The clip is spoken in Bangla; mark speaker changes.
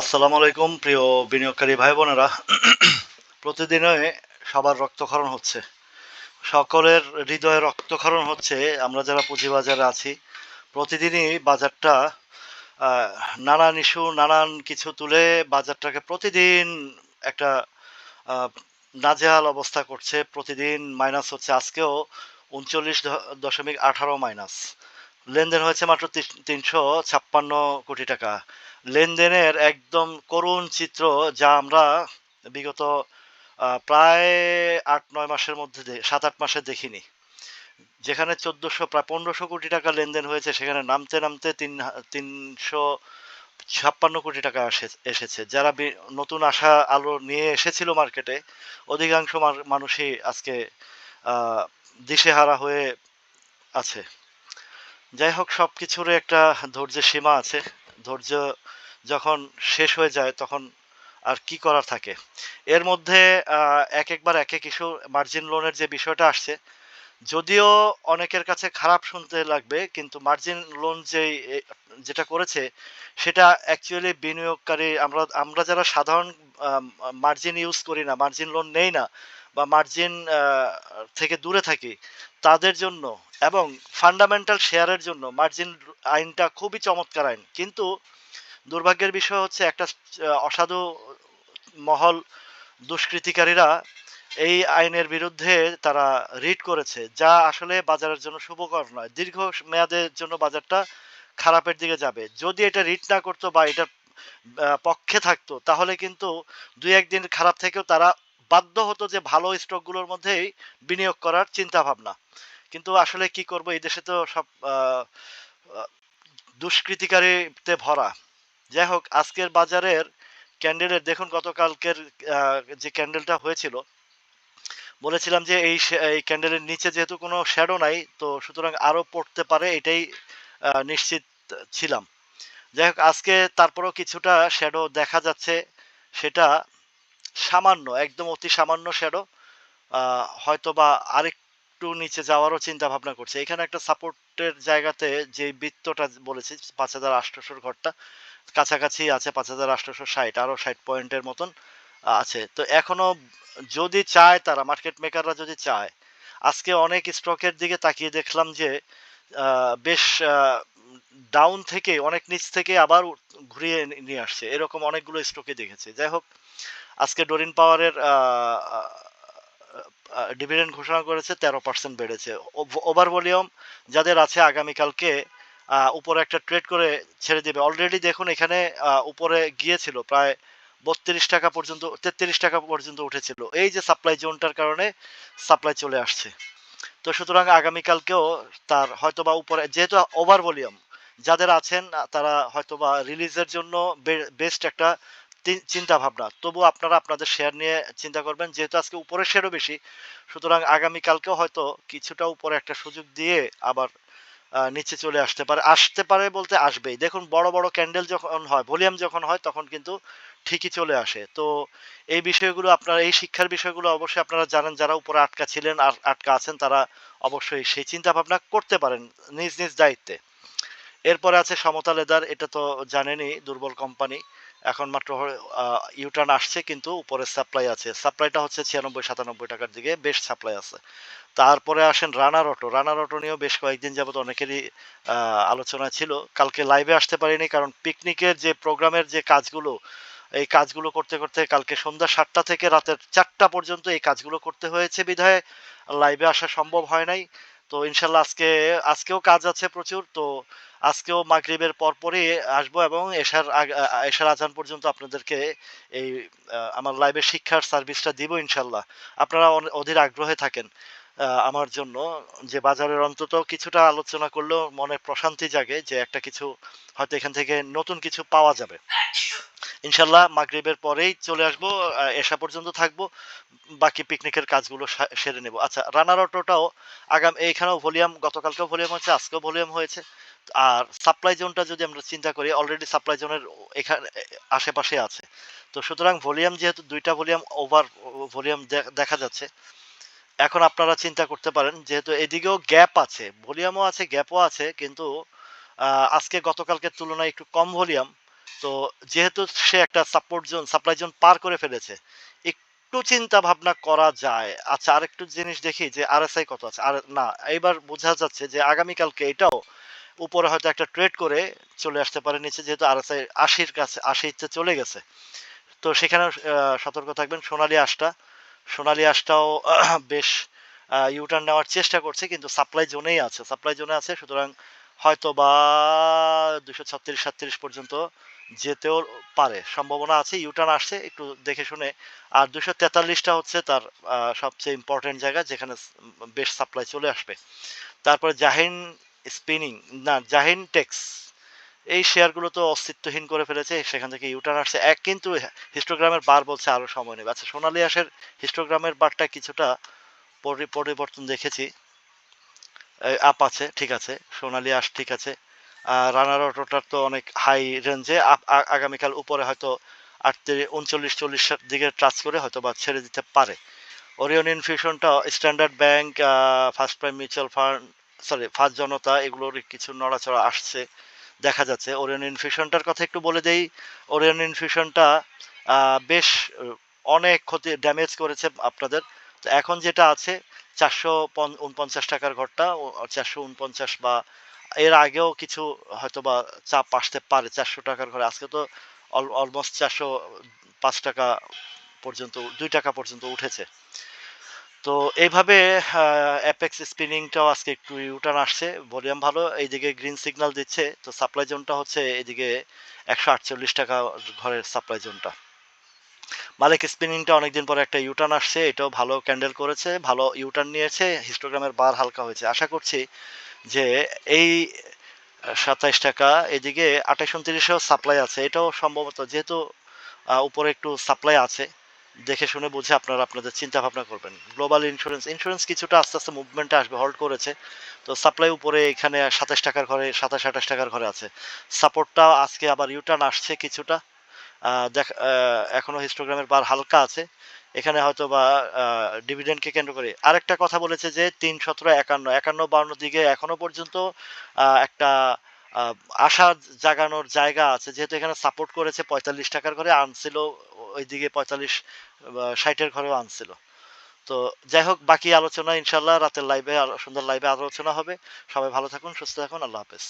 Speaker 1: আসসালামু আলাইকুম প্রিয় বিনিয়োগকারী ভাই বোনেরা প্রতিদিনই সবার রক্তক্ষরণ হচ্ছে। সকলের হৃদয়ে রক্তক্ষরণ হচ্ছে। আমরা যারা পুঁজিবাজারে আছি, প্রতিদিনই বাজারটা নানান ইস্যু, নানান কিছু তুলে বাজারটাকে প্রতিদিন একটা নাজেহাল অবস্থা করছে। প্রতিদিন মাইনাস হচ্ছে। আজকেও উনচল্লিশ দশমিক আঠারো মাইনাস। লেনদেন হয়েছে মাত্র তিনশো ছাপ্পান্ন কোটি টাকা। লেনদেনের একদম করুণ চিত্র যা আমরা বিগত প্রায় আট, নয় মাসের মধ্যে সাত, আট মাসে দেখিনি। যেখানে চোদ্দশো, প্রায় পনেরোশো কোটি টাকা লেনদেন হয়েছে, সেখানে নামতে নামতে তিন তিনশো ছাপ্পান্ন কোটি টাকা এসেছে। যারা নতুন আশা আলো নিয়ে এসেছিল মার্কেটে, অধিকাংশ মানুষই আজকে দিশেহারা হয়ে আছে। যাই হোক সব কিছুরই একটা ধৈর্যের সীমা আছে। ধৈর্য যখন শেষ হয়ে যায়, তখন আর কি করার থাকে? এর মধ্যে এক একবার এক এক ইস্যু মার্জিন লোনের যে বিষয়টা আসছে, যদিও অনেকের কাছে খারাপ শুনতে লাগবে, কিন্তু মার্জিন লোন যে যেটা করেছে, সেটা অ্যাকচুয়ালি বিনিয়োগকারী, আমরা আমরা যারা সাধারণ মার্জিন ইউজ করি না মার্জিন লোন নেই না, বা মার্জিন থেকে দূরে থাকি তাদের জন্য এবং ফান্ডামেন্টাল শেয়ারের জন্য মার্জিন আইনটা খুবই চমৎকার আইন। কিন্তু দুর্ভাগ্যের বিষয় হচ্ছে একটা অসাধু মহল দুষ্কৃতিকারীরা এই আইনের বিরুদ্ধে তারা রিট করেছে, যা আসলে বাজারের জন্য শুভকর নয়। দীর্ঘ মেয়াদের জন্য বাজারটা খারাপের দিকে যাবে। যদি এটা রিট না করতো বা এটা পক্ষে থাকতো, তাহলে কিন্তু দুই একদিন খারাপ থেকেও তারা বাধ্য হতো যে ভালো স্টকগুলোর মধ্যেই বিনিয়োগ করার চিন্তা ভাবনা কিন্তু আসলে কি করব, এই দেশে তো সব দুষ্কৃতিকারীতে ভরা। যাই হোক, আজকের বাজারের ক্যান্ডেলের, দেখুন গতকালকের যে ক্যান্ডেলটা হয়েছিল, বলেছিলাম যে এই এই ক্যান্ডেলের নিচে যেহেতু কোনো শ্যাডো নাই, তো সুতরাং আরও পড়তে পারে এটাই নিশ্চিত ছিলাম। যাই হোক, আজকে তারপরেও কিছুটা শ্যাডো দেখা যাচ্ছে, সেটা সামান্য, একদম অতি সামান্য শ্যাডো হয়তো বা আরেকটু নিচে যাওয়ারও চিন্তা ভাবনা করছে। এখানে একটা সাপোর্টের জায়গাতে যে বৃত্তটা বলেছি, পাঁচ হাজার আটশোশোর ঘরটা, কাছাকাছি আছে পাঁচ হাজার আটশোশো ষাট আরও ষাট পয়েন্টের মতন আছে। তো এখনও যদি চায় তারা মার্কেট মেকাররা যদি চায়, আজকে অনেক স্টকের দিকে তাকিয়ে দেখলাম যে বেশ ডাউন থেকে, অনেক নিচ থেকে আবার ঘুরিয়ে নিয়ে আসছে। এরকম অনেকগুলো স্টকে দেখেছে। যাই হোক আজকে ডোরিন পাওয়ারের ডিভিডেন্ড ঘোষণা করেছে, তেরো পার্সেন্ট বেড়েছে। ওভার ভলিউম যাদের আছে আগামীকালকে উপরে একটা ট্রেড করে ছেড়ে দেবে। অলরেডি দেখুন এখানে উপরে গিয়েছিল, প্রায় বত্রিশ টাকা পর্যন্ত, তেত্রিশ টাকা পর্যন্ত উঠেছিল। এই যে সাপ্লাই জোনটার কারণে সাপ্লাই চলে আসছে। তো সুতরাং আগামীকালকেও তার হয়তোবা উপরে, যেহেতু ওভার ভলিউম, যাদের আছেন, তারা হয়তোবা রিলিজের জন্য বেস্ট একটা চিন্তা ভাবনা তবু আপনারা আপনাদের শেয়ার নিয়ে চিন্তা করবেন, যেহেতু আজকে উপরের শেয়ারও বেশি, সুতরাং আগামীকালকেও হয়তো কিছুটা উপরে একটা সুযোগ দিয়ে আবার নিচে চলে আসতে পারে আসতে পারে বলতে আসবেই। দেখুন, বড় বড় ক্যান্ডেল যখন হয় ভলিউম যখন হয়, তখন কিন্তু ঠিকই চলে আসে। তো এই বিষয়গুলো আপনারা, এই শিক্ষার বিষয়গুলো অবশ্যই আপনারা জানেন, যারা উপরে আটকা ছিলেন আর আটকা আছেন, তারা অবশ্যই সেই চিন্তা ভাবনা করতে পারেন নিজ নিজ দায়িত্বে। এরপরে আছে সমতা লেদার, এটা তো জানেনই, দুর্বল কোম্পানি এখন মাত্র ইউটার্ন আসছে কিন্তু উপরে সাপ্লাই আছে। সাপ্লাইটা হচ্ছে ছিয়ানব্বই, সাতানব্বই টাকার দিকে, বেশ সাপ্লাই আছে। তারপরে আসেন রানার অটো রানার অটো নিয়েও বেশ কয়েকদিন যাবত অনেকেরই আলোচনা ছিল। কালকে লাইভে আসতে পারিনি কারণ পিকনিকের যে প্রোগ্রামের যে কাজগুলো, এই কাজগুলো করতে করতে কালকে সন্ধ্যা সাতটা থেকে রাতের চারটা পর্যন্ত এই কাজগুলো করতে হয়েছে। বিধায় লাইভে আসা সম্ভব হয় নাই। তো ইনশাল্লাহ আজকে, আজকেও কাজ আছে প্রচুর, তো আজকেও মাগরিবের পরপরই আসব এবং এশার এশার আজান পর্যন্ত আপনাদেরকে এই আমার লাইভের শিক্ষার সার্ভিসটা দিব ইনশাল্লাহ। আপনারা অধীর আগ্রহে থাকেন আমার জন্য। যে বাজারের অন্তত কিছুটা আলোচনা করলেও মনে প্রশান্তি জাগে যে একটা কিছু হয়তো এখান থেকে নতুন কিছু পাওয়া যাবে। ইনশাল্লাহ মাগরিবের পরেই চলে আসব এসা পর্যন্ত থাকব, বাকি পিকনিকের কাজগুলো সেরে নেব। আচ্ছা রানার অটোটাও আগাম, এইখানেও ভলিউম গতকালকেও ভলিউম হয়েছে আজকেও ভলিউম হয়েছে। আর সাপ্লাই জোনটা যদি আমরা চিন্তা করি অলরেডি সাপ্লাই জোনের এখানে, আশেপাশে আছে। তো সুতরাং ভলিউম যেহেতু দুইটা ভলিউম ওভার ভলিউম দেখা যাচ্ছে, এখন আপনারা চিন্তা করতে পারেন, যেহেতু এদিকেও গ্যাপ আছে ভলিউমও আছে গ্যাপও আছে, কিন্তু আজকে গতকালকের তুলনায় একটু কম ভলিউম তো যেহেতু সে একটা সাপোর্ট জোন সাপ্লাই জোন পার করে ফেলেছে, একটু চিন্তা ভাবনা করা যায়। আচ্ছা আরেকটু জিনিস দেখি যে আরএসআই কত আছে? আর না, এইবার বোঝা যাচ্ছে যে আগামীকালকে এটাও উপরে হয়তো একটা ট্রেড করে চলে আসতে পারে, নিচে যেহেতু আরএসআই আশির কাছে আশিতে চলে গেছে। তো সেখানে সতর্ক থাকবেন সোনালী আশটা। সোনালী আশটাও বেশ ইউটার্ন নেওয়ার চেষ্টা করছে, কিন্তু সাপ্লাই জোনেই আছে। সাপ্লাই জোনে আছে, সুতরাং হয়তো বা দুশো ছত্রিশ সাতত্রিশ পর্যন্ত যেতেও পারে। সম্ভাবনা আছে ইউটার্ন আসছে, একটু দেখে শুনে। আর দুশো তেতাল্লিশটা হচ্ছে তার সবচেয়ে ইম্পর্টেন্ট জায়গা, যেখানে বেশ সাপ্লাই চলে আসবে। তারপরে জাহিন স্পিনিং না জাহিন টেক্স এই শেয়ারগুলো তো অস্তিত্বহীন করে ফেলেছে, সেখান থেকে ইউটার্ন আসছে। এক কিন্তু হিস্টোগ্রামের বার বলছে আরও সময় নেবে। আচ্ছা সোনালি আশের হিস্টোগ্রামের বারটা কিছুটা পরিবর্তন দেখেছি। আপ আছে, ঠিক আছে, সোনালি আশ ঠিক আছে। রানার অটোটার তো অনেক হাই রেঞ্জে আগামীকাল উপরে হয়তো আটত্রিশ, উনচল্লিশ চল্লিশের দিকে টাচ করে হয়তো বা ছেড়ে দিতে পারে। Orion ইনফিউশনটা Standard Bank First Prime Mutual Fund sorry First Janata এগুলোর কিছু নড়াচড়া আসছে, দেখা যাচ্ছে। ওরিয়ন ইনফিউশনটার কথা একটু বলে দেই। ওরিয়ন ইনফিউশনটা বেশ, অনেক ক্ষতি ড্যামেজ করেছে আপনাদের। তো এখন যেটা আছে, চারশো উনপঞ্চাশ টাকার ঘরটা চারশো উনপঞ্চাশ বা এর আগেও কিছু হয়তো বা চাপ আসতে পারে চারশো টাকার ঘরে। আজকে তো অলমোস্ট চারশো, পাঁচ টাকা পর্যন্ত, দুই টাকা পর্যন্ত উঠেছে। তো এইভাবে অ্যাপেক্স স্পিনিংটাও আজকে একটু ইউটার্ন আসছে। ভলিউম ভালো, এইদিকে গ্রিন সিগন্যাল দিচ্ছে। তো সাপ্লাই জোনটা হচ্ছে এদিকে একশো আটচল্লিশ টাকা ঘরের সাপ্লাই জোনটা মালিক স্পিনিংটা অনেকদিন পরে একটা ইউটার্ন আসছে। এটাও ভালো ক্যান্ডেল করেছে, ভালো ইউটার্ন নিয়েছে। হিস্টোগ্রামের বার হালকা হয়েছে। আশা করছি যে এই সাতাইশ টাকা, এদিকে আঠাশ উনত্রিশেও সাপ্লাই আছে। এটাও সম্ভবত যেহেতু উপরে একটু সাপ্লাই আছে, দেখে শুনে বুঝে আপনারা আপনাদের চিন্তা ভাবনা করবেন। গ্লোবাল ইন্স্যুরেন্স ইন্স্যুরেন্স কিছুটা আস্তে আস্তে মুভমেন্টে আসবে হল্ড করেছে। তো সাপ্লাই উপরে এখানে সাতাশ টাকার ঘরে, সাতাশ, আঠাশ টাকার ঘরে আছে। সাপোর্টটা আজকে আবার ইউটার্ন আসছে কিছুটা। দেখ এখনও হিস্টোগ্রামের বার হালকা আছে। এখানে হয়তো বা ডিভিডেন্ডকে কেন্দ্র করে। আরেকটা কথা বলেছে যে, তিন সতেরো একান্ন একান্ন বাউন্ন দিকে এখনও পর্যন্ত একটা আশা জাগানোর জায়গা আছে। যেহেতু এখানে সাপোর্ট করেছে পঁয়তাল্লিশ টাকার ঘরে, আনছিল, ওইদিকে পঁয়তাল্লিশ ষাটের ঘরেও আনছিল। তো যাই হোক, বাকি আলোচনা ইনশাল্লাহ রাতের লাইভে সুন্দর লাইভে আলোচনা হবে। সবাই ভালো থাকুন, সুস্থ থাকুন, আল্লাহ হাফেজ।